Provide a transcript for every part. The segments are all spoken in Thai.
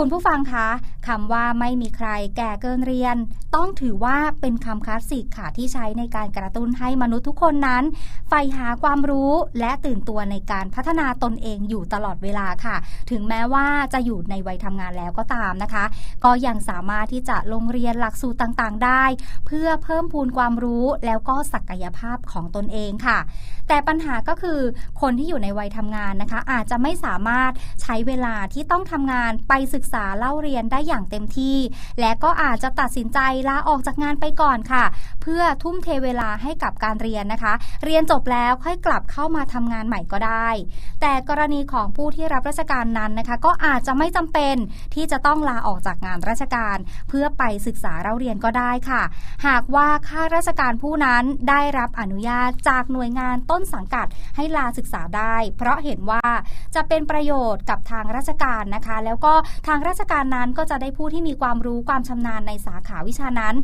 คุณผู้ฟังคะคำว่าไม่มีใครแก่เกินเรียน ต้องถือว่าเป็นคำคลาสสิกค่ะที่ใช้ในการกระตุ้นให้มนุษย์ทุกคนนั้นใฝ่หาความรู้และตื่นตัวในการพัฒนาตนเองอยู่ตลอดเวลาค่ะ ถึงแม้ว่าจะอยู่ในวัยทำงานแล้วก็ตามนะคะ ก็ยังสามารถที่จะลงเรียนหลักสูตรต่างๆ ได้ เพื่อเพิ่มพูนความรู้แล้วก็ศักยภาพของตนเองค่ะ แต่ปัญหาก็คือคนที่อยู่ในวัยทำงานนะคะ อาจจะไม่สามารถใช้เวลาที่ต้องทำงานไปศึกกษาเล่าเรียนได้อย่างเต็มที่ และก็อาจจะตัดสินใจลาออกจากงานไปก่อนค่ะ เพื่อทุ่มเทเวลาให้กับการเรียนนะคะ เรียนจบแล้วค่อยกลับเข้ามาทำงานใหม่ก็ได้ แต่กรณีของผู้ที่รับราชการนั้นนะคะ ก็อาจจะไม่จำเป็นที่จะต้องลาออกจากงานราชการ เพื่อไปศึกษาเล่าเรียนก็ได้ค่ะ หากว่าข้าราชการผู้นั้นได้รับอนุญาตจากหน่วยงานต้นสังกัดให้ลาศึกษาได้ เพราะเห็นว่าจะเป็นประโยชน์กับทางราชการนะคะ แล้วก็ทางราชการนั้นก็จะได้ผู้ที่มีความรู้ความชำนาญในสาขาวิชานั้น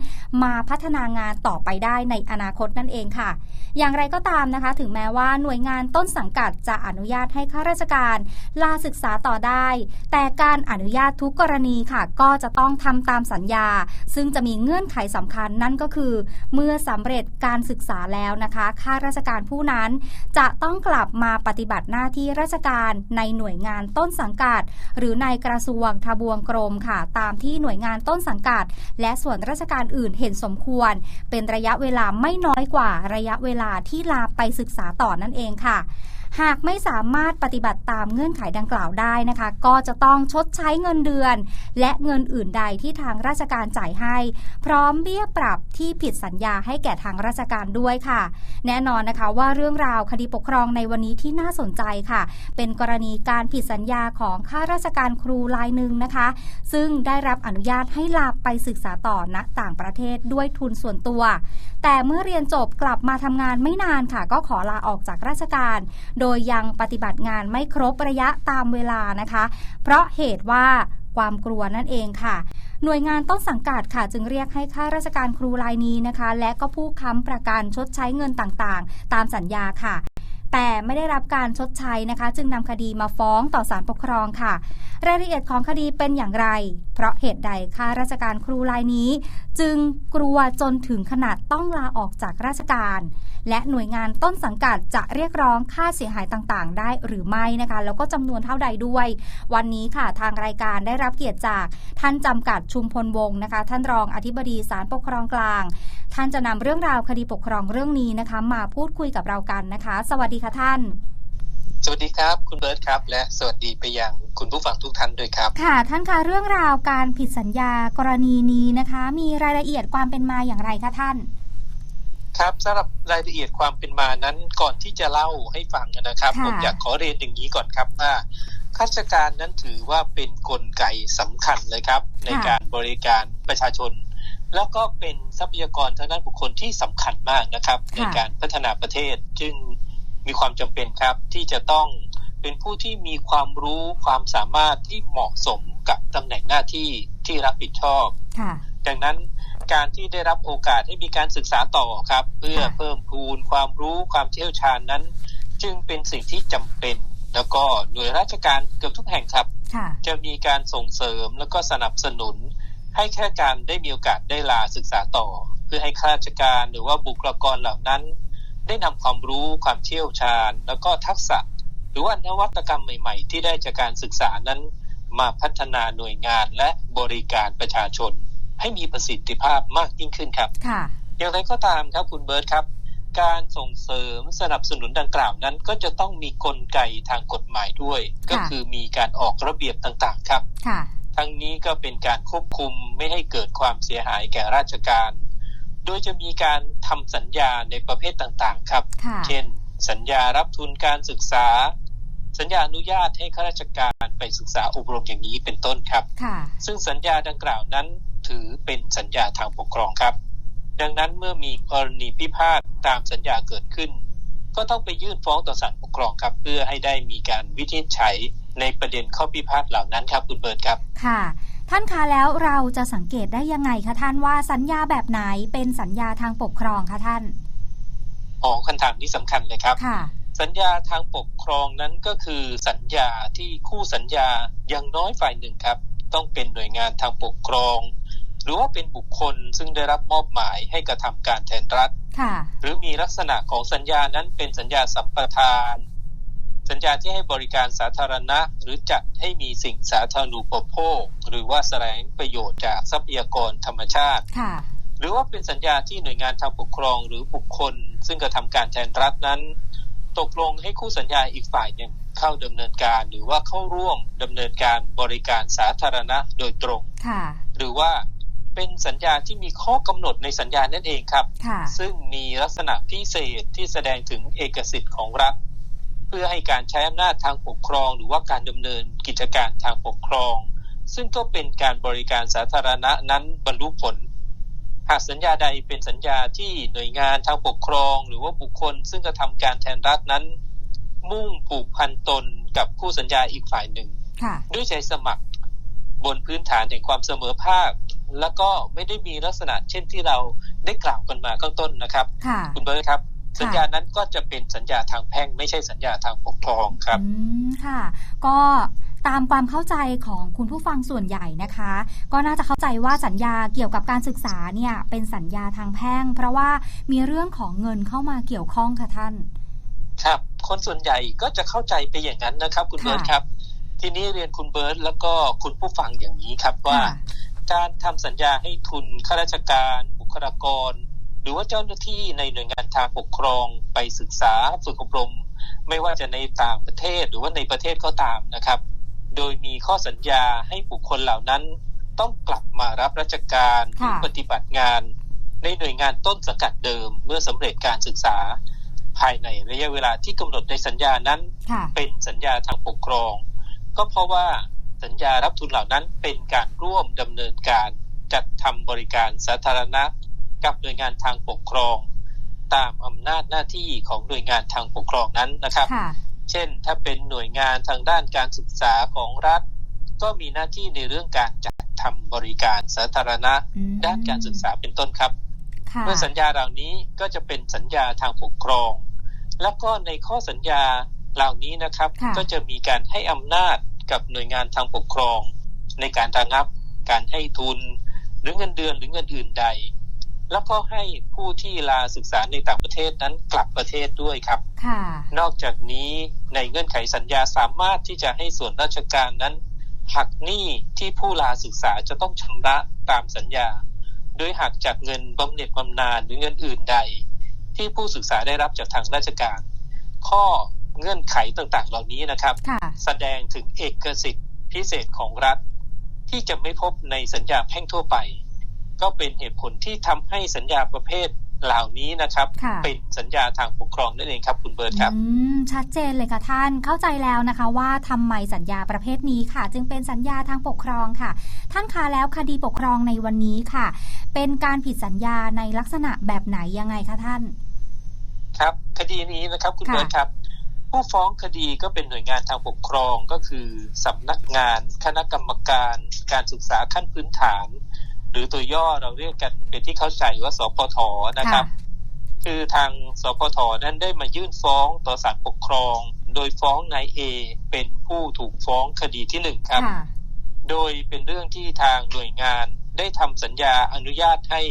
มาพัฒนางานต่อไปได้ในอนาคตนั่นเองค่ะ อย่างไรก็ตามนะคะ ถึงแม้ว่าหน่วยงานต้นสังกัดจะอนุญาตให้ข้าราชการ ลาศึกษาต่อได้ แต่การอนุญาตทุกกรณีค่ะ ก็จะต้องทำตามสัญญา ซึ่งจะมีเงื่อนไขสำคัญนั่นก็คือ เมื่อสำเร็จการศึกษาแล้วนะคะข้าราชการผู้นั้น จะต้องกลับมาปฏิบัติหน้าที่ราชการในหน่วยงานต้นสังกัด หรือในกระทรวงทบวงกรมค่ะ ตามที่หน่วยงานต้นสังกัด และส่วนราชการอื่นเห็นสมควร เป็นระยะเวลาไม่น้อยกว่าระยะเวลาที่ลาไปศึกษาต่อนั่นเองค่ะ หากไม่สามารถปฏิบัติตามเงื่อนไขดังกล่าวได้นะคะ ก็จะต้องชดใช้เงินเดือน และเงินอื่นใดที่ทางราชการจ่ายให้ พร้อมเบี้ยปรับที่ผิดสัญญาให้แก่ทางราชการด้วยค่ะ แน่นอนนะคะว่าเรื่องราวคดีปกครองในวันนี้ที่น่าสนใจค่ะ เป็นกรณีการผิดสัญญาของข้าราชการครูรายหนึ่งนะคะ ซึ่งได้รับอนุญาตให้ลาไปศึกษาต่อณต่างประเทศด้วยทุนส่วนตัว แต่เมื่อเรียนจบกลับมาทำงานไม่นานค่ะ ก็ขอลาออกจากราชการโดยยังปฏิบัติงานไม่ครบระยะตามเวลานะคะ เพราะเหตุว่าความกลัวนั่นเองค่ะ หน่วยงานต้นสังกัดค่ะ จึงเรียกให้ข้าราชการครูรายนี้นะคะ และก็ผู้ค้ำประกันชดใช้เงินต่างๆ ตามสัญญาค่ะ แต่ไม่ได้รับการชดใช้นะคะ จึงนำคดีมาฟ้องต่อศาลปกครองค่ะ รายละเอียดของคดีเป็นอย่างไร เพราะเหตุใดข้าราชการครูรายนี้ จึงกลัวจนถึงขนาดต้องลาออกจากราชการ และหน่วยงานต้นสังกัดจะเรียกร้องค่าเสียหายต่างๆ ได้หรือไม่นะคะ แล้วก็จำนวนเท่าใดด้วย วันนี้ค่ะทางรายการได้รับเกียรติจากท่านจำกัดชุมพลวงศ์นะคะ ท่านรองอธิบดีศาลปกครองกลาง ท่านจะนำเรื่องราวคดีปกครองเรื่องนี้นะคะ มาพูดคุยกับเรากันนะคะ สวัสดีค่ะท่านสวัสดีครับคุณเบิร์ตครับ และสวัสดีไปยังคุณผู้ฟังทุกท่านด้วยครับ ค่ะ ท่านคะเรื่องราวการผิดสัญญากรณีนี้นะคะ มีรายละเอียดความเป็นมาอย่างไรคะท่าน ครับสำหรับรายละเอียดความเป็นมานั้นก่อนที่จะเล่าให้ฟังนะครับค่ะผมอยากขอเรียนอย่างนี้ก่อนครับว่าข้าราชการนั้นถือว่าเป็นนกลไกสำคัญเลยครับ ในการบริการประชาชน แล้วก็เป็นทรัพยากรทางด้านบุคคลที่สำคัญมากนะครับ ในการพัฒนาประเทศจึงมีความจำเป็นครับที่จะต้องเป็นผู้ที่มีความรู้ความสามารถที่เหมาะสมกับตำแหน่งหน้าที่ที่รับผิดชอบค่ะดังนั้น การที่ได้รับโอกาสให้มีการศึกษาต่อครับ เพื่อค่ะเพิ่มพูนความรู้ความเชี่ยวชาญนั้น จึงเป็นสิ่งที่จำเป็นแล้วก็หน่วยราชการเกือบทุกแห่งครับค่ะจะมีการส่งเสริมแล้วก็สนับสนุน ให้แค่การได้มีโอกาสได้ลาศึกษาต่อ เพื่อให้ข้าราชการหรือว่าบุคลากรเหล่านั้น ได้นำความรู้ความเชี่ยวชาญ แล้วก็ทักษะ หรือว่านวัตกรรมใหม่ ๆ ที่ได้จากการศึกษานั้น มาพัฒนาหน่วยงานและบริการประชาชน ให้มีประสิทธิภาพมากยิ่งขึ้นครับค่ะอย่างไรก็ตามครับคุณเบิร์ตครับ การส่งเสริมสนับสนุนดังกล่าวนั้น ก็จะต้องมีกลไกทางกฎหมายด้วย ก็คือมีการออกระเบียบต่างๆครับค่ะทั้งนี้ก็เป็นการควบคุมไม่ให้เกิดความเสียหายแก่ราชการ โดยจะมีการทำสัญญาในประเภทต่างๆ ครับค่ะเช่น สัญญารับทุนการศึกษา สัญญาอนุญาตให้ข้าราชการไปศึกษาอบรมอย่างนี้เป็นต้นครับค่ะซึ่งสัญญาดังกล่าวนั้น ถือเป็นสัญญาทางปกครองครับ ดังนั้นเมื่อมีกรณีพิพาทตามสัญญาเกิดขึ้น ก็ต้องไปยื่นฟ้องต่อศาลปกครองครับ เพื่อให้ได้มีการวินิจฉัยในประเด็นข้อพิพาทเหล่านั้นครับคุณเบิร์ตครับ ค่ะ ท่านคะแล้วเราจะสังเกตได้ยังไงคะท่านว่าสัญญาแบบไหนเป็นสัญญาทางปกครองคะท่านอ๋อคำถามนี้สำคัญเลยครับค่ะสัญญาทางปกครองนั้นก็คือสัญญาที่คู่สัญญาอย่างน้อยฝ่ายหนึ่งครับ ต้องเป็นหน่วยงานทางปกครอง หรือว่าเป็นบุคคลซึ่งได้รับมอบหมายให้กระทำการแทนรัฐค่ะหรือมีลักษณะของสัญญานั้นเป็นสัญญาสัมปทาน สัญญาที่ให้บริการสาธารณะ หรือจัดให้มีสิ่งสาธารณูปโภค หรือว่าแสดงประโยชน์จากทรัพยากรธรรมชาติค่ะหรือว่าเป็นสัญญาที่หน่วยงานทางปกครองหรือบุคคล ซึ่งกระทำการแทนรัฐนั้น ตกลงให้คู่สัญญาอีกฝ่ายหนึ่งเข้าดำเนินการหรือว่าเข้าร่วมดำเนินการบริการสาธารณะโดยตรงค่ะหรือว่า เป็นสัญญาที่มีข้อกำหนดในสัญญานั่นเองครับค่ะซึ่งมีลักษณะพิเศษที่แสดงถึงเอกสิทธิ์ของรัฐ เพื่อให้การใช้อำนาจทางปกครอง หรือว่าการดำเนินกิจการทางปกครอง ซึ่งก็เป็นการบริการสาธารณะนั้นบรรลุผล หากสัญญาใดเป็นสัญญาที่หน่วยงานทางปกครอง หรือว่าบุคคล ซึ่งกระทำการแทนรัฐนั้น มุ่งผูกพันตนกับคู่สัญญาอีกฝ่ายหนึ่งค่ะด้วยใจสมัครบนพื้นฐานแห่งความเสมอภาค แล้วก็ไม่ได้มีลักษณะเช่นที่เราได้กล่าวกันมาข้างต้นนะครับค่ะคุณเบิร์ตครับสัญญานั้นก็จะเป็นสัญญาทางแพ่ง ไม่ใช่สัญญาทางปกครองครับอืมค่ะ ก็ตามความเข้าใจของคุณผู้ฟังส่วนใหญ่นะคะ ก็น่าจะเข้าใจว่าสัญญาเกี่ยวกับการศึกษาเนี่ยเป็นสัญญาทางแพ่ง เพราะว่ามีเรื่องของเงินเข้ามาเกี่ยวข้องค่ะท่าน ครับ คนส่วนใหญ่ก็จะเข้าใจไปอย่างนั้นนะครับ คุณค่ะเบิร์ตครับ ทีนี้เรียนคุณเบิร์ตแล้วก็คุณผู้ฟังอย่างนี้ครับว่าค่ะ การทำสัญญาให้ทุนข้าราชการ บุคลากร หรือว่าเจ้าหน้าที่ในหน่วยงานทางปกครองไปศึกษาฝึกอบรม ไม่ว่าจะในต่างประเทศหรือว่าในประเทศก็ตามนะครับ โดยมีข้อสัญญาให้บุคคลเหล่านั้นต้องกลับมารับราชการหค่ะรือปฏิบัติงาน ในหน่วยงานต้นสังกัดเดิม เมื่อสำเร็จการศึกษา ภายในระยะเวลาที่กำหนดในสัญญานั้นค่ะเป็นสัญญาทางปกครอง ก็เพราะว่า สัญญารับทุนเหล่านั้นเป็นการร่วมดำเนินการจัดทำบริการสาธารณะ กับหน่วยงานทางปกครอง ตามอำนาจหน้าที่ของหน่วยงานทางปกครองนั้นนะครับค่ะเช่น ถ้าเป็นหน่วยงานทางด้านการศึกษาของรัฐ ก็มีหน้าที่ในเรื่องการจัดทำบริการสาธารณะอืมด้านการศึกษาเป็นต้นครับค่ะเมื่อสัญญาเหล่านี้ก็จะเป็นสัญญาทางปกครอง แล้วก็ในข้อสัญญาเหล่านี้นะครับค่ะก็จะมีการให้อำนาจ กับหน่วยงานทางปกครอง ในการระงับการให้ทุน หรือเงินเดือนหรือเงินอื่นใด แล้วก็ให้ผู้ที่ลาศึกษาในต่างประเทศนั้นกลับประเทศด้วยครับค่ะนอกจากนี้ในเงื่อนไขสัญญาสามารถที่จะให้ส่วนราชการนั้นหักหนี้ที่ผู้ลาศึกษาจะต้องชำระตามสัญญา โดยหักจากเงินบำเหน็จบำนาญหรือเงินอื่นใด ที่ผู้ศึกษาได้รับจากทางราชการ ข้อ เงื่อนไขต่างๆ เหล่านี้นะครับค่ะแสดงถึงเอกสิทธิพิเศษของรัฐ ที่จะไม่พบในสัญญาแพ่งทั่วไป ก็เป็นเหตุผลที่ทำให้สัญญาประเภทเหล่านี้นะครับค่ะเป็นสัญญาทางปกครองนั่นเองครับคุณเบิร์ตครับอืมชัดเจนเลยค่ะท่านเข้าใจแล้วนะคะว่าทำไมสัญญาประเภทนี้ค่ะ จึงเป็นสัญญาทางปกครองค่ะ ท่านคะแล้วคดีปกครองในวันนี้ค่ะ เป็นการผิดสัญญาในลักษณะแบบไหนยังไงคะท่าน ครับ คดีนี้นะครับคุณค่ะเบิร์ตครับ ผู้ฟ้องคดีก็เป็นหน่วยงานทางปกครองก็คือสำนักงานคณะกรรมการ การศึกษาขั้นพื้นฐาน หรือตัวย่อเราเรียกกันเป็นที่เข้าใจว่าสพทนะครับ คือทางสพทนั้นได้มายื่นฟ้องต่อศาลปกครอง โดยฟ้องนายเอเป็นผู้ถูกฟ้องคดีที่หนึ่งครับค่ะโดยเป็นเรื่องที่ทางหน่วยงานได้ทำสัญญาอนุญาตให้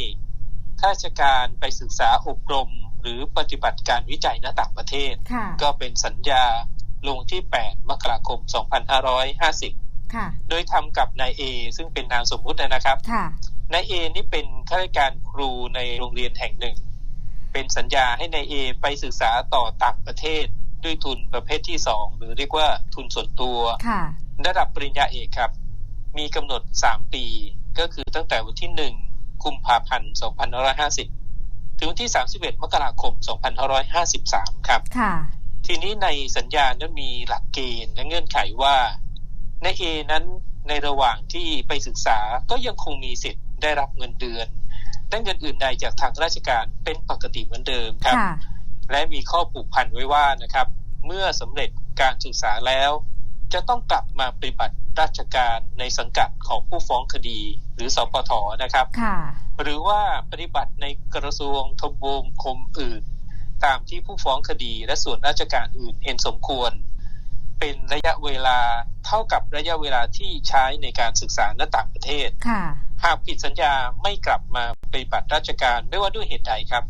ข้าราชการไปศึกษาอบรม หรือปฏิบัติการวิจัยณต่างประเทศค่ะก็เป็นสัญญาลงที่ 8 มกราคม 2550ค่ะโดยทำกับนายเอซึ่งเป็นนามสมมุตินะครับค่ะนายเอนี่เป็นข้าราชการครูในโรงเรียนแห่งหนึ่ง เป็นสัญญาให้นายเอไปศึกษาต่อต่างประเทศด้วยทุนประเภทที่สองหรือเรียกว่าทุนส่วนตัวค่ะระดับปริญญาเอกครับ มีกำหนด 3 ปี ก็คือตั้งแต่วันที่ 1 กุมภาพันธ์ 2550 ถึงวันที่ 31 มกราคม 2553 ครับ ค่ะ ทีนี้ในสัญญานั้นมีหลักเกณฑ์และเงื่อนไขว่า ในเอนั้นในระหว่างที่ไปศึกษาก็ยังคงมีสิทธิ์ได้รับเงินเดือนได้เงินอื่นใดจากทางราชการเป็นปกติเหมือนเดิมครับค่ะและมีข้อผูกพันไว้ว่านะครับ เมื่อสำเร็จการศึกษาแล้ว จะต้องกลับมาปฏิบัติราชการในสังกัดของผู้ฟ้องคดีหรือสปทนะครับค่ะหรือว่าปฏิบัติในกระทรวงทบวงคมอื่น ตามที่ผู้ฟ้องคดีและส่วนราชการอื่นเห็นสมควร เป็นระยะเวลาเท่ากับระยะเวลาที่ใช้ในการศึกษาณต่างประเทศค่ะหากผิดสัญญาไม่กลับมาปฏิบัติราชการไม่ว่าด้วยเหตุใดครับ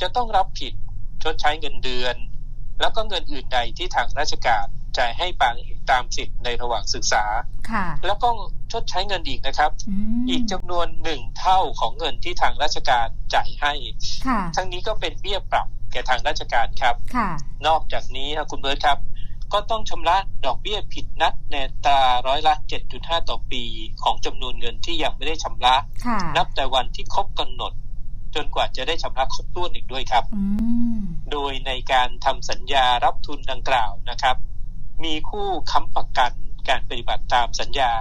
จะต้องรับผิดชดใช้เงินเดือน แล้วก็เงินอื่นใดที่ทางราชการจ่ายให้ปาง ตามสิทธิ์ในระหว่างศึกษาค่ะแล้วก็ชดใช้เงินอีกนะครับอืมอีกจำนวนหนึ่งเท่าของเงินที่ทางราชการจ่ายให้ค่ะทั้งนี้ก็เป็นเบี้ยปรับแก่ทางราชการครับค่ะนอกจากนี้ครับคุณเบิร์ตครับ ก็ต้องชำระดอกเบี้ยผิดนัดในอัตราร้อยละ 7.5 ต่อปีของจำนวนเงินที่ยังไม่ได้ชำระค่ะนับแต่วันที่ครบกำหนด จนกว่าจะได้ชำระครบถ้วนอีกด้วยครับอืมโดยในการทำสัญญารับทุนดังกล่าวนะครับ มีคู่ค้ำประกันการปฏิบัติตามสัญญา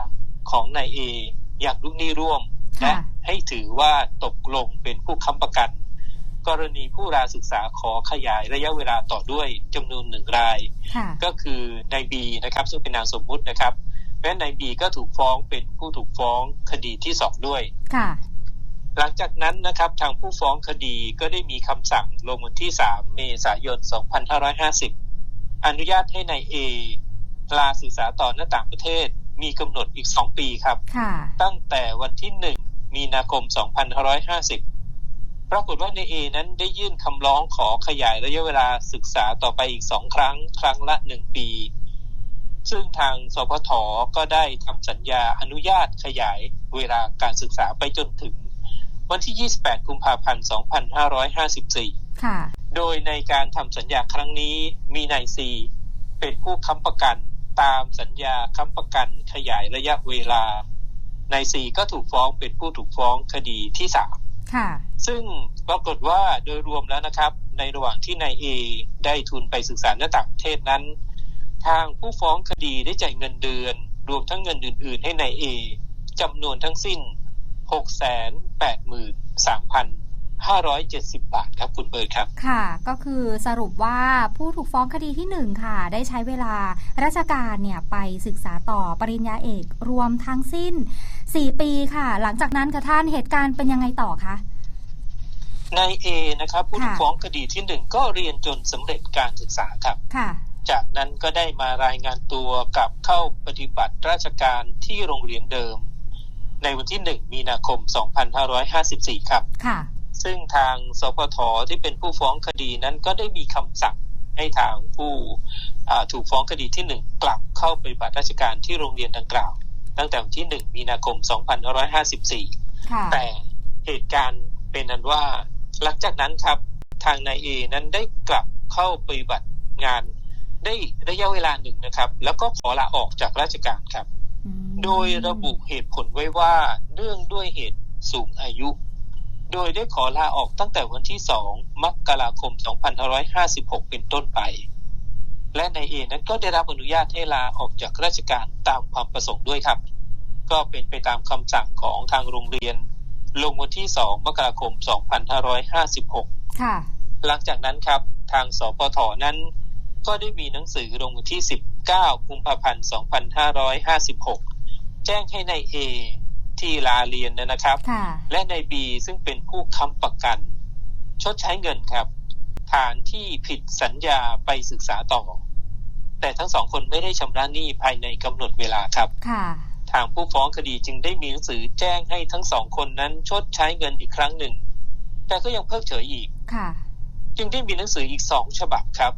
ของนายเออย่างลูกหนี้ร่วมและค่ะให้ถือว่าตกลงเป็นผู้ค้ำประกัน กรณีผู้ราศึกษาขอขยายระยะเวลาต่อด้วยจำนวนหนึ่งรายค่ะก็คือนายบีนะครับ ซึ่งเป็นนามสมมุตินะครับแม้นายบีก็ถูกฟ้องเป็นผู้ถูกฟ้องคดีที่สองด้วยค่ะหลังจากนั้นนะครับทางผู้ฟ้องคดีก็ได้มีคำสั่งลงวันที่ 3 เมษายน 2550 อนุญาตให้นายเอลาศึกษาต่อหน้าต่างประเทศมีกำหนดอีก 2 ปีครับค่ะตั้งแต่วันที่ 1 มีนาคม 2550 ปรากฏว่านายเอนั้นได้ยื่นคำร้องขอขยายระยะเวลาศึกษาต่อไปอีก 2 ครั้ง ครั้งละ 1 ปี ซึ่งทางสพทก็ได้ทำสัญญาอนุญาตขยายเวลาการศึกษาไปจนถึง วันที่ 28 กุมภาพันธ์ 2554ค่ะ โดยในการทำสัญญาครั้งนี้มีนายซีเป็นผู้ค้ำประกันตามสัญญาค้ำประกันขยายระยะเวลานายซีก็ถูกฟ้องเป็นผู้ถูกฟ้องคดีที่สามค่ะซึ่งปรากฏว่าโดยรวมแล้วนะครับ ในระหว่างที่นายเอได้ทุนไปศึกษาในต่างประเทศนั้น ทางผู้ฟ้องคดีได้จ่ายเงินเดือน รวมทั้งเงินอื่น ๆ ให้นายเอจำนวนทั้งสิ้น 683,570 บาทครับคุณเบิร์ดครับ ค่ะ ก็คือสรุปว่าผู้ถูกฟ้องคดีที่หนึ่งค่ะ ได้ใช้เวลาราชการเนี่ยไปศึกษาต่อปริญญาเอกรวมทั้งสิ้น 4 ปีค่ะ หลังจากนั้นค่ะท่านเหตุการณ์เป็นยังไงต่อคะนายเอนะครับผู้ถูกค่ะฟ้องคดีที่หนึ่งก็เรียนจนสำเร็จการศึกษาครับค่ะจากนั้นก็ได้มารายงานตัวกลับเข้าปฏิบัติราชการที่โรงเรียนเดิม ในวันที่ 1 มีนาคม 2554 ครับ ค่ะ ซึ่งทางสพทที่เป็นผู้ฟ้องคดีนั้นก็ได้มีคำสั่งให้ทางผู้อ่าถูกฟ้องคดีที่หนึ่งกลับเข้าปฏิบัติราชการที่โรงเรียนดังกล่าว ตั้งแต่วันที่ 1 มีนาคม 2554ค่ะแต่เหตุการณ์เป็นนั้นว่า หลังจากนั้นครับทางนายเอนั้นได้กลับเข้าปฏิบัติงาน ได้ระยะเวลาหนึ่งนะครับ แล้วก็ขอลาออกจากราชการครับอืมโดยระบุเหตุผลไว้ว่าเนื่องด้วยเหตุสูงอายุ โดยได้ขอลาออกตั้งแต่วันที่ 2 มกราคม 2556 เป็นต้นไป และนายเอนั้นก็ได้รับอนุญาตให้ลาออกจากราชการตามความประสงค์ด้วยครับ ก็เป็นไปตามคำสั่งของทางโรงเรียน ลงวันที่ 2 มกราคม 2556 ค่ะ หลังจากนั้นครับ ทางสปทนั้น ก็ได้มีหนังสือลงวันที่ 19 กุมภาพันธ์ 2556 แจ้งให้ในายเอ ที่ลาเรียนนะครับค่ะและในายบีซึ่งเป็นผู้ค้ำประกัน ชดใช้เงินครับ ฐานที่ผิดสัญญาไปศึกษาต่อ แต่ทั้งสองคนไม่ได้ชำระหนี้ภายในกำหนดเวลาครับค่ะทางผู้ฟ้องคดีจึงได้มีหนังสือแจ้งให้ทั้งสองคนนั้นชดใช้เงินอีกครั้งหนึ่ง แต่ก็ยังเพิกเฉยอีกค่ะจึงได้มีหนังสืออีกสองฉบับครับ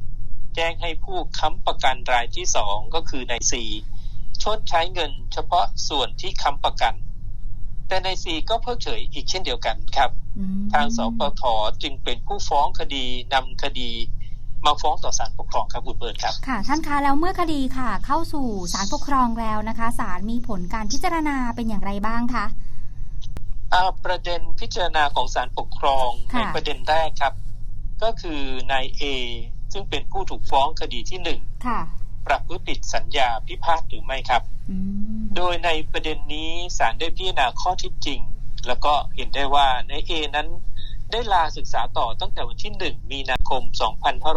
แจ้งให้ผู้ค้ำประกันรายที่สองก็คือนายซีชดใช้เงินเฉพาะส่วนที่ค้ำประกัน แต่นายซีก็เพิกเฉยอีกเช่นเดียวกันครับอืมทางสปทจึงเป็นผู้ฟ้องคดีนำคดีมาฟ้องต่อศาลปกครองครับคุณเบิร์ตครับค่ะ ท่านคะแล้วเมื่อคดีค่ะ เข้าสู่ศาลปกครองแล้วนะคะศาลมีผลการพิจารณาเป็นอย่างไรบ้างคะอ่าประเด็นพิจารณาของศาลปกครองค่ะในประเด็นแรกครับ ก็คือนายเอซึ่งเป็นผู้ถูกฟ้องคดีที่หนึ่งค่ะประพฤติผิดสัญญาพิพาทหรือไม่ครับอืม โดยในประเด็นนี้ศาลได้พิจารณาข้อเที่จริง แล้วก็เห็นได้ว่านายเอนั้นได้ลาศึกษาต่อตั้งแต่วันที่ 1 มีนาคม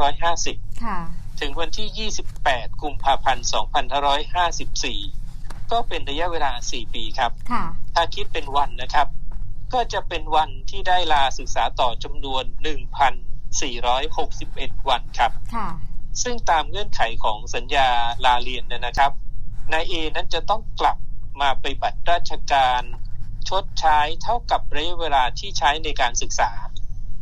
2550ค่ะถึงวันที่ 28 กุมภาพันธ์ 2554 ก็เป็นระยะเวลา 4 ปีครับค่ะถ้าคิดเป็นวันนะครับ ก็จะเป็นวันที่ได้ลาศึกษาต่อจำนวน 1,461 วันครับค่ะซึ่งตามเงื่อนไขของสัญญาลาเรียนเนยนะครับ นายเอนั้นจะต้องกลับมาไปฏิบัติราชการชดใช้เท่ากับระยะเวลาที่ใช้ในการศึกษา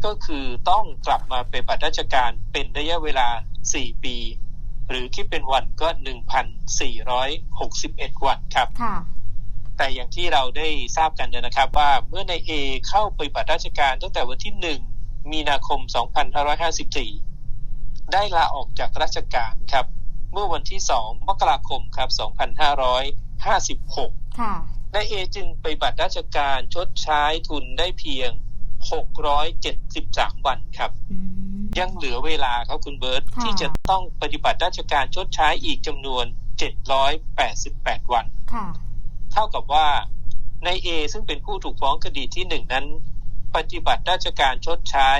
ก็คือต้องกลับมาไปฏิบัติราชการเป็นระยะเวลา 4 ปี หรือคิดเป็นวันก็ 1,461 วันครับค่ะแต่อย่างที่เราได้ทราบกันนะครับว่าเมื่อนายเอเข้าไปปฏิบัติราชการตั้งแต่วันที่ 1 มีนาคม 2554 ได้ลาออกจากราชการครับ เมื่อวันที่ 2 มกราคมครับ 2556 ค่ะนายเอจึงไปบัติราชการชดใช้ทุนได้เพียง 673 วันครับอืมยังเหลือเวลาครับคุณเบิร์ตค่ะที่จะต้องปฏิบัติราชการชดใช้อีกจำนวน 788 วัน ค่ะ เท่ากับว่านายเอซึ่งเป็นผู้ถูกฟ้องคดีที่หนึ่งนั้น ปฏิบัติราชการชดใช้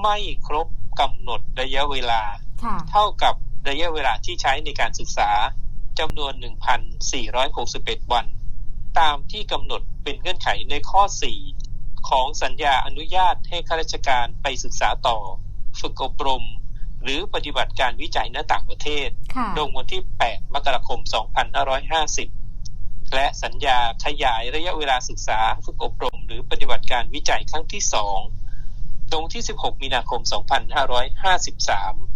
ไม่ครบกำหนดระยะเวลาค่ะเท่ากับ ระยะเวลาที่ใช้ในการศึกษาจำนวน 1,461 วัน ตามที่กำหนดเป็นเงื่อนไขในข้อ 4 ของสัญญาอนุญาตให้ข้าราชการไปศึกษาต่อ ฝึกอบรม หรือปฏิบัติการวิจัยณต่างประเทศค่ะลงวันที่ 8 มกราคม 2550 และสัญญาขยายระยะเวลาศึกษา ฝึกอบรม หรือปฏิบัติการวิจัยครั้งที่ 2 ตรงที่ 16 มีนาคม 2553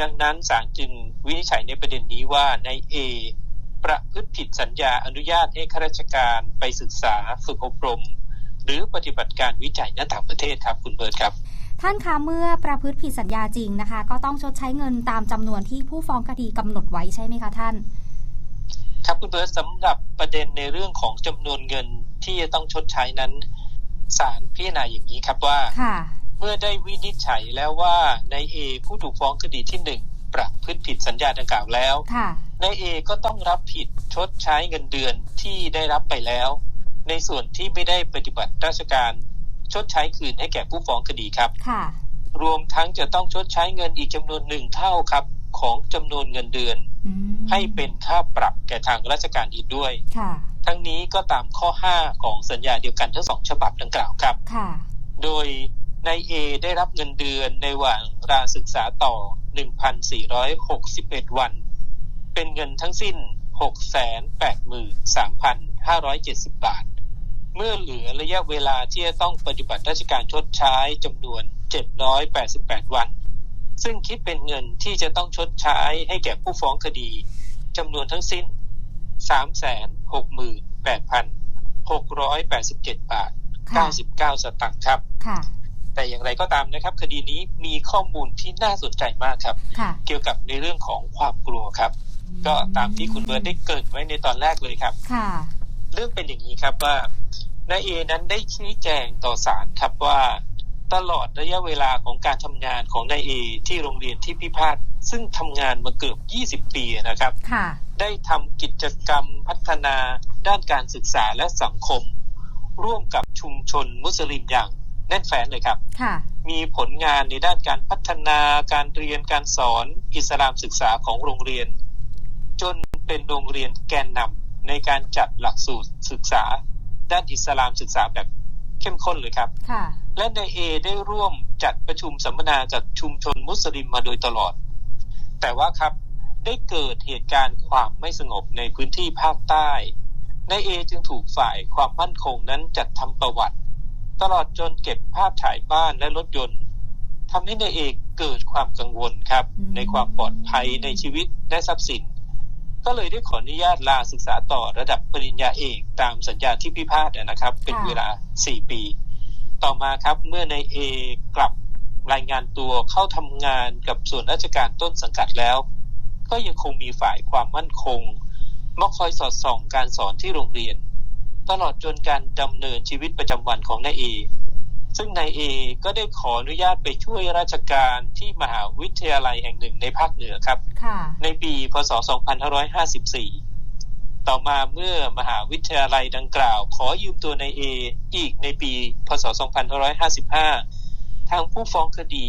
ดังนั้นศาลจึงวินิจฉัยในประเด็นนี้ว่านายเอประพฤติผิดสัญญาอนุญาตให้ข้าราชการไปศึกษาฝึกอบรม หรือปฏิบัติการวิจัยณต่างประเทศครับคุณเบิร์ตครับ ท่านคะเมื่อประพฤติผิดสัญญาจริงนะคะ ก็ต้องชดใช้เงินตามจำนวนที่ผู้ฟ้องคดีกำหนดไว้ใช่ไหมคะท่าน ครับคุณเบิร์ตสำหรับประเด็นในเรื่องของจำนวนเงินที่จะต้องชดใช้นั้นศาลพิจารณาอย่างนี้ครับว่าค่ะเมื่อได้วินิจฉัยแล้วว่านายเอผู้ถูกฟ้องคดีที่หนึ่งประพฤติผิดสัญญาดังกล่าวแล้วค่ะนายเอก็ต้องรับผิดชดใช้เงินเดือนที่ได้รับไปแล้ว ในส่วนที่ไม่ได้ปฏิบัติราชการ ชดใช้คืนให้แก่ผู้ฟ้องคดีครับค่ะรวมทั้งจะต้องชดใช้เงินอีกจำนวนหนึ่งเท่าครับ ของจำนวนเงินเดือนอืมให้เป็นค่าปรับแก่ทางราชการอีกด้วยค่ะทั้งนี้ก็ตามข้อ 5 ของสัญญาเดียวกันทั้งสองฉบับดังกล่าวครับค่ะโดย นายเอได้รับเงินเดือนในระหว่างราศึกษาต่อ 1,461 วัน เป็นเงินทั้งสิ้น 683,570 บาท เมื่อเหลือระยะเวลาที่จะต้องปฏิบัติราชการชดใช้จำนวน 788 วัน ซึ่งคิดเป็นเงินที่จะต้องชดใช้ให้แก่ผู้ฟ้องคดีจำนวนทั้งสิ้น 368,687 บาทค่ะ99 สตางค์ครับค่ะ แต่อย่างไรก็ตามนะครับ คดีนี้มีข้อมูลที่น่าสนใจมากครับค่ะเกี่ยวกับในเรื่องของความกลัวครับ ก็ตามที่คุณเบิร์ตได้เกริดไว้ในตอนแรกเลยครับค่ะเรื่องเป็นอย่างนี้ครับว่านายเอนั้นได้ชี้แจงต่อศาลครับว่า ตลอดระยะเวลาของการทำงานของนายเอที่โรงเรียนที่พิพาทซึ่งทำงานมาเกือบ 20 ปีนะครับค่ะได้ทำกิจกรรมพัฒนาด้านการศึกษาและสังคม ร่วมกับชุมชนมุสลิมอย่าง แน่นแฟ้นเลยครับค่ะมีผลงานในด้านการพัฒนาการเรียนการสอนอิสลามศึกษาของโรงเรียน จนเป็นโรงเรียนแกนนำในการจัดหลักสูตรศึกษา ด้านอิสลามศึกษาแบบเข้มข้นเลยครับค่ะและนายเอได้ร่วมจัดประชุมสัมมนากับชุมชนมุสลิมมาโดยตลอด แต่ว่าครับได้เกิดเหตุการณ์ความไม่สงบในพื้นที่ภาคใต้นายเอจึงถูกฝ่ายความมั่นคงนั้นจัดทำประวัติ ตลอดจนเก็บภาพถ่ายบ้านและรถยนต์ทำให้นายเอกเกิดความกังวลครับอืมในความปลอดภัยในชีวิตและทรัพย์สิน ก็เลยได้ขออนุญาตลาศึกษาต่อระดับปริญญาเอกตามสัญญาที่พิพาทนะครับ เป็นเวลา 4 ปี ต่อมาครับเมื่อนายเอกลับรายงานตัวเข้าทำงานกับส่วนราชการต้นสังกัดแล้ว ก็ยังคงมีฝ่ายความมั่นคงมาคอยสอดส่องการสอนที่โรงเรียน ตลอดจนการดำเนินชีวิตประจำวันของนายเอ ซึ่งนายเอก็ได้ขออนุญาตไปช่วยราชการที่มหาวิทยาลัยแห่งหนึ่งในภาคเหนือครับค่ะในปีพศ 2554 ต่อมาเมื่อมหาวิทยาลัยดังกล่าว ขอยืมตัวนายเออีกในปี พศ 2555 ทางผู้ฟ้องคดี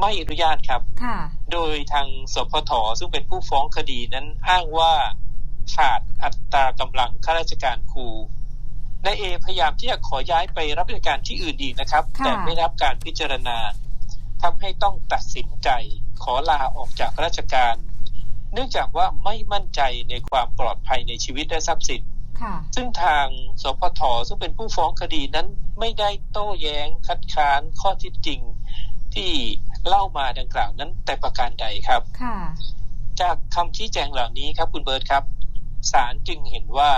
ไม่อนุญาตครับค่ะโดยทางสพทซึ่งเป็นผู้ฟ้องคดีนั้นอ้างว่า ขาดอัตรากำลังข้าราชการครูนายเอพยายามที่จะขอย้ายไปรับราชการที่อื่นอีกนะครับค่ะแต่ไม่รับการพิจารณาทำให้ต้องตัดสินใจขอลาออกจากราชการ เนื่องจากว่าไม่มั่นใจในความปลอดภัยในชีวิตและทรัพย์สินค่ะซึ่งทางสพทซึ่งเป็นผู้ฟ้องคดีนั้นไม่ได้โต้แย้งคัดค้านข้อเที่จริงที่เล่ามาดังกล่าวนั้นแต่ประการใดครับ ค่ะ จากคำชี้แจงเหล่านี้ครับคุณเบิร์ตครับ ศาลจึงเห็นว่า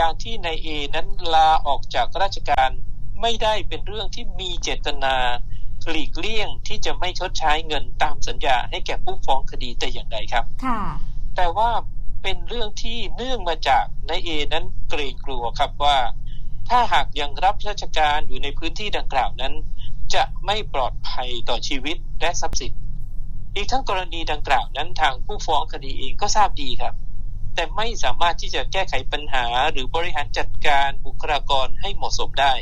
การที่นายเอนั้นลาออกจากราชการไม่ได้เป็นเรื่องที่มีเจตนาหลีกเลี่ยงที่จะไม่ชดใช้เงินตามสัญญาให้แก่ผู้ฟ้องคดีแต่อย่างใดครับ ค่ะ แต่ว่าเป็นเรื่องที่เนื่องมาจากนายเอนั้นเกรงกลัวครับว่า ถ้าหากยังรับราชการอยู่ในพื้นที่ดังกล่าวนั้น จะไม่ปลอดภัยต่อชีวิตและทรัพย์สินอีกทั้งกรณีดังกล่าวนั้นทางผู้ฟ้องคดีเองก็ทราบดีครับ แต่ไม่สามารถที่จะแก้ไขปัญหาหรือบริหารจัดการบุคลากรให้เหมาะสมได้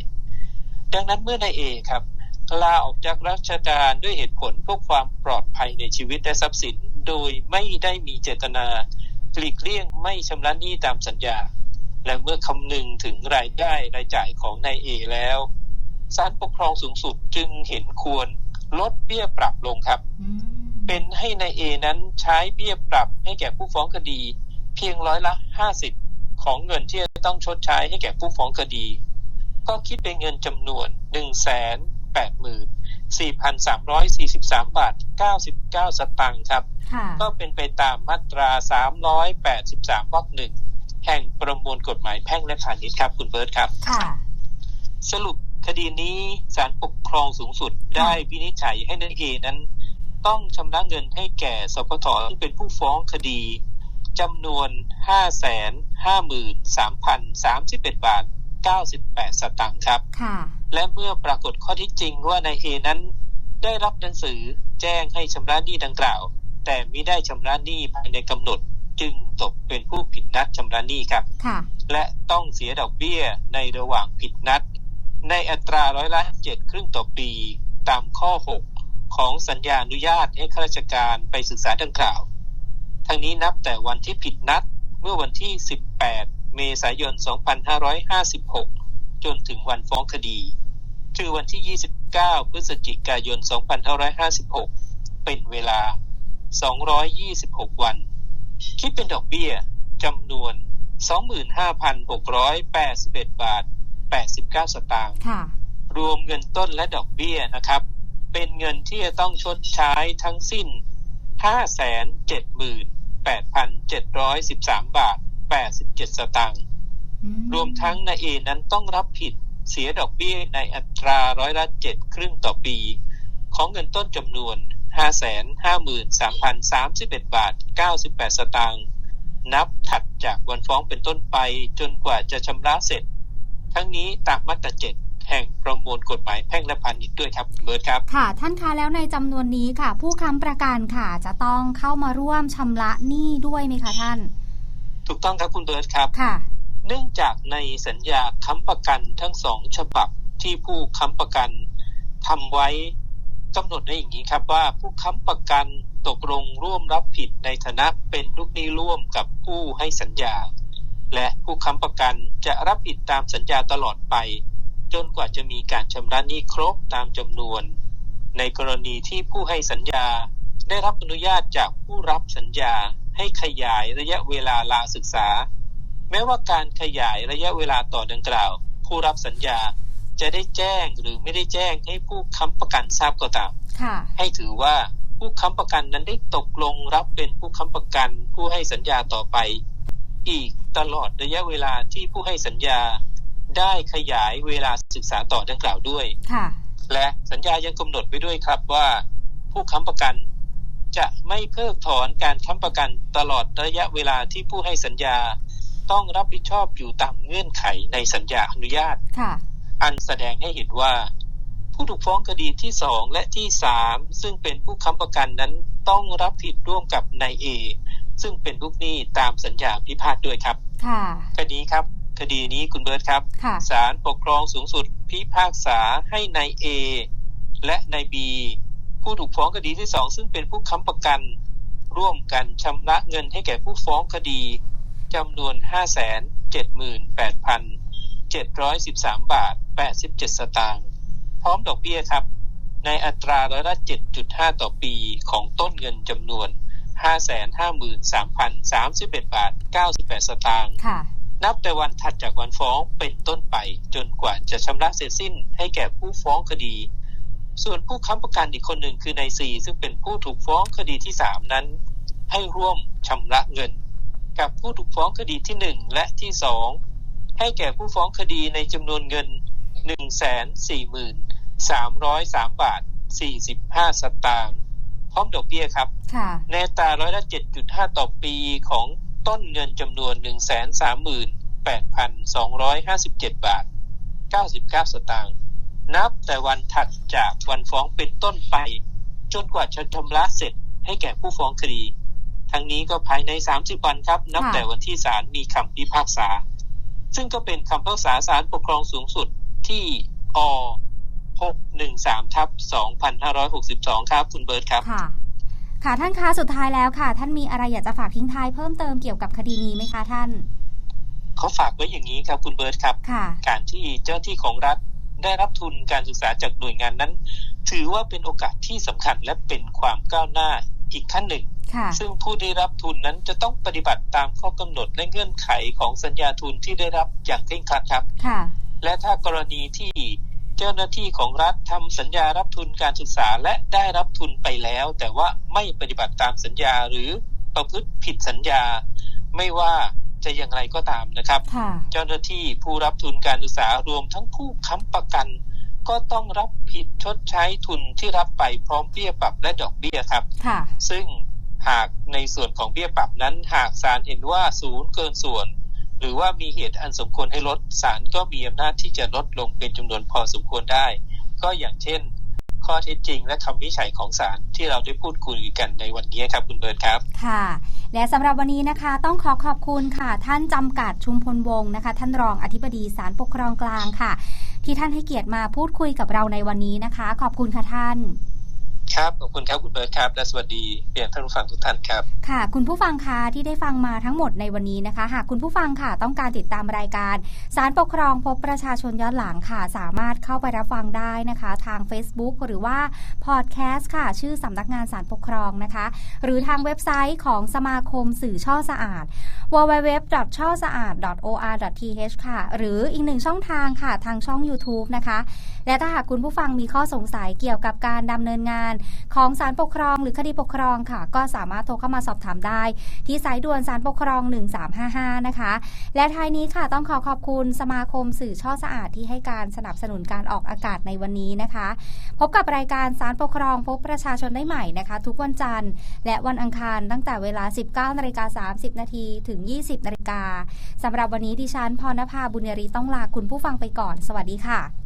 ดังนั้นเมื่อนายเอครับลาออกจากราชการด้วยเหตุผลเพื่อความปลอดภัยในชีวิตและทรัพย์สิน โดยไม่ได้มีเจตนาหลีกเลี่ยงไม่ชำระหนี้ตามสัญญา และเมื่อคำนึงถึงรายได้รายจ่ายของนายเอแล้วศาลปกครองสูงสุดจึงเห็นควรลดเบี้ยปรับลงครับอืมเป็นให้นายเอนั้นใช้เบี้ยปรับให้แก่ผู้ฟ้องคดีเพียงร้อยละห้าสิบของเงินที่จะต้องชดใช้ให้แก่ผู้ฟ้องคดี ก็คิดเป็นเงินจำนวนหนึ่งแสนแปดหมื่นสี่พันสามร้อยสี่สิบสามบาทเก้าสิบเก้าสตางค์ครับค่ะก็เป็นไปตามมาตราสามร้อยแปดสิบสามวรรคหนึ่งแห่งประมวลกฎหมายแพ่งและพาณิชย์ครับ คุณเบิร์ตครับค่ะสรุปคดีนี้ศาลปกครองสูงสุดได้วินิจฉัยให้นายเอนั้น ต้องชำระเงินให้แก่สพทซึ่งเป็นผู้ฟ้องคดี จำนวน 553,031 บาท 98 สตางค์ครับค่ะและเมื่อปรากฏข้อที่จริงว่านายเอนั้น ได้รับหนังสือแจ้งให้ชำระหนี้ดังกล่าว แต่มิได้ชำระหนี้ภายในกำหนด จึงตกเป็นผู้ผิดนัดชำระหนี้ครับค่ะและต้องเสียดอกเบี้ยในระหว่างผิดนัด ในอัตราร้อยละเจ็ดครึ่งต่อปีตามข้อ 6 ของสัญญาอนุญาตให้ข้าราชการไปศึกษาดังกล่าว ทั้งนี้นับแต่วันที่ผิดนัดเมื่อวันที่ 18 เมษายน 2556 จนถึงวันฟ้องคดี คือวันที่ 29 พฤศจิกายน 2556 เป็นเวลา 226 วัน คิดเป็นดอกเบี้ยจำนวน 25,681 บาท 89 สตางค์ค่ะรวมเงินต้นและดอกเบี้ยนะครับ เป็นเงินที่จะต้องชดใช้ทั้งสิ้น 578,713 บาท 87 สตางค์อืรวมทั้งนายเอนั้นต้องรับผิดเสียดอกเบี้ยในอัตราร้อยละเจ็ดครึ่งต่อปี ของเงินต้นจำนวน 553,031 บาท 98 สตางค์นับถัดจากวันฟ้องเป็นต้นไปจนกว่าจะชำระเสร็จ ทั้งนี้ตามมาตราเจ็ด แห่งประมวลกฎหมายแพ่งและพาณิชย์ด้วยครับคุณเบิร์ตครับค่ะ ท่านคะแล้วในจำนวนนี้ค่ะ ผู้ค้ำประกันค่ะจะต้องเข้ามาร่วมชำระหนี้ด้วยไหมคะท่าน ถูกต้องครับคุณเบิร์ตครับค่ะ เนื่องจากในสัญญาค้ำประกันทั้งสองฉบับที่ผู้ค้ำประกันทำไว้กำหนดไว้อย่างนี้ครับว่าผู้ค้ำประกันตกลงร่วมรับผิดในฐานะเป็นลูกหนี้ร่วมกับผู้ให้สัญญา และผู้ค้ำประกันจะรับผิดตามสัญญาตลอดไป จนกว่าจะมีการชำระหนี้ครบตามจำนวน ในกรณีที่ผู้ให้สัญญาได้รับอนุญาตจากผู้รับสัญญาให้ขยายระยะเวลาลาศึกษา แม้ว่าการขยายระยะเวลาต่อดังกล่าว ผู้รับสัญญาจะได้แจ้งหรือไม่ได้แจ้งให้ผู้ค้ำประกันทราบก็ตามค่ะให้ถือว่าผู้ค้ำประกันนั้นได้ตกลงรับเป็นผู้ค้ำประกันผู้ให้สัญญาต่อไป อีกตลอดระยะเวลาที่ผู้ให้สัญญา ได้ขยายเวลาศึกษาต่อดังกล่าวด้วย ค่ะ และสัญญายังกำหนดไว้ด้วยครับว่า ผู้ค้ำประกันจะไม่เพิกถอนการค้ำประกันตลอดระยะเวลาที่ผู้ให้สัญญาต้องรับผิดชอบอยู่ตามเงื่อนไขในสัญญาอนุญาต ค่ะ อันแสดงให้เห็นว่า ผู้ถูกฟ้องคดีที่สองและที่สามซึ่งเป็นผู้ค้ำประกันนั้นต้องรับผิดร่วมกับนายเอซึ่งเป็นลูกหนี้ตามสัญญาพิพาทด้วยครับ ค่ะคดีครับ คดีนี้คุณเบิร์ตครับค่ะศาลปกครองสูงสุดพิพากษาให้นายเอและนายบีผู้ถูกฟ้องคดีที่สองซึ่งเป็นผู้ค้ำประกัน ร่วมกันชำระเงินให้แก่ผู้ฟ้องคดีจำนวน 578,713 บาท 87 สตางค์พร้อมดอกเบี้ยครับ ในอัตราร้อยละ 7.5 ต่อปีของต้นเงินจำนวน 553,031 บาท 98 สตางค์ค่ะ นับแต่วันถัดจากวันฟ้องเป็นต้นไปจนกว่าจะชำระเสร็จสิ้นให้แก่ผู้ฟ้องคดี ส่วนผู้ค้ำประกันอีกคนหนึ่งคือนายซีซึ่งเป็นผู้ถูกฟ้องคดีที่สามนั้น ให้ร่วมชำระเงิน กับผู้ถูกฟ้องคดีที่หนึ่งและที่สองให้แก่ผู้ฟ้องคดีในจำนวนเงินหนึ่งแสนสี่หมื่นสามร้อยสามบาทสี่สิบห้าสตางค์พร้อมดอกเบี้ยครับค่ะในอัตราร้อยละ7.5 ต่อปีของ ต้นเงินจำนวน 138,257 บาท 99 สตางค์ นับแต่วันถัดจากวันฟ้องเป็นต้นไป จนกว่าจะชำระเสร็จให้แก่ผู้ฟ้องคดี ทั้งนี้ก็ภายใน 30 วันครับ นับค่ะแต่วันที่ศาลมีคำพิพากษา ซึ่งก็เป็นคำพิพากษาศาลปกครองสูงสุดที่อ613ทับ2562 ครับ คุณเบิร์ตครับ ค่ะค่ะท่านคะสุดท้ายแล้วค่ะ ท่านมีอะไรอยากจะฝากทิ้งท้ายเพิ่มเติมเกี่ยวกับคดีนี้ไหมคะท่านเขาฝากไว้อย่างนี้ครับคุณเบิร์ตครับค่ะการที่เจ้าหน้าที่ของรัฐได้รับทุนการศึกษาจากหน่วยงานนั้น ถือว่าเป็นโอกาสที่สำคัญและเป็นความก้าวหน้าอีกขั้นหนึ่งค่ะซึ่งผู้ได้รับทุนนั้นจะต้องปฏิบัติตามข้อกำหนดและเงื่อนไขของสัญญาทุนที่ได้รับอย่างเคร่งครัดครับค่ะและถ้ากรณีที่ เจ้าหน้าที่ของรัฐทำสัญญารับทุนการศึกษาและได้รับทุนไปแล้ว แต่ว่าไม่ปฏิบัติตามสัญญาหรือประพฤติผิดสัญญา ไม่ว่าจะอย่างไรก็ตามนะครับค่ะเจ้าหน้าที่ผู้รับทุนการศึกษารวมทั้งผู้ค้ำประกัน ก็ต้องรับผิดชดใช้ทุนที่รับไปพร้อมเบี้ยปรับและดอกเบี้ยครับค่ะซึ่งหากในส่วนของเบี้ยปรับนั้น หากศาลเห็นว่าศูนย์เกินส่วน หรือว่ามีเหตุอันสมควรให้ลดศาลก็มีอำนาจที่จะลดลงเป็นจำนวนพอสมควรได้ ก็อย่างเช่น ข้อเท็จจริงและคำวิจัยของศาลที่เราได้พูดคุยกันในวันนี้ครับคุณเบิร์ตครับ ค่ะ และสำหรับวันนี้นะคะ ต้องขอขอบคุณค่ะ ท่านจำกัดชุมพลวงศ์นะคะ ท่านรองอธิบดีศาลปกครองกลางค่ะ ที่ท่านให้เกียรติมาพูดคุยกับเราในวันนี้นะคะ ขอบคุณค่ะท่าน ครับขอบคุณครับคุณเบิร์ตครับ และสวัสดีเรียนท่านผู้ฟังทุกท่านครับ ค่ะ คุณผู้ฟังคะที่ได้ฟังมาทั้งหมดในวันนี้นะคะ หากคุณผู้ฟังค่ะต้องการติดตามรายการ สารปกครองพบประชาชนย้อนหลังค่ะ สามารถเข้าไปรับฟังได้นะคะ ทาง Facebook หรือว่าพอดแคสต์ค่ะ ชื่อสำนักงานสารปกครองนะคะ หรือทางเว็บไซต์ของสมาคมสื่อช่อสะอาด www. ช่อสะอาด or.th ค่ะ หรืออีกหนึ่งช่องทางค่ะทางช่อง YouTube นะคะ และถ้าหากคุณผู้ฟังมีข้อสงสัยเกี่ยวกับการดำเนินงาน ของศาลปกครอง หรือคดีปกครองค่ะ ก็สามารถโทรเข้ามาสอบถามได้ ที่สายด่วนศาลปกครอง 1355 นะคะ และท้ายนี้ค่ะต้องขอขอบคุณสมาคมสื่อช่อสะอาดที่ให้การสนับสนุนการออกอากาศในวันนี้นะคะ พบกับรายการสารปกครองพบประชาชนได้ใหม่นะคะ ทุกวันจันทร์ และวันอังคารตั้งแต่เวลา 19นาฬิกา30 นาทีถึง 20นาฬิกาสำหรับวันนี้ดิฉันพรณภาบุญยรีต้องลาคุณผู้ฟังไปก่อน สวัสดีค่ะ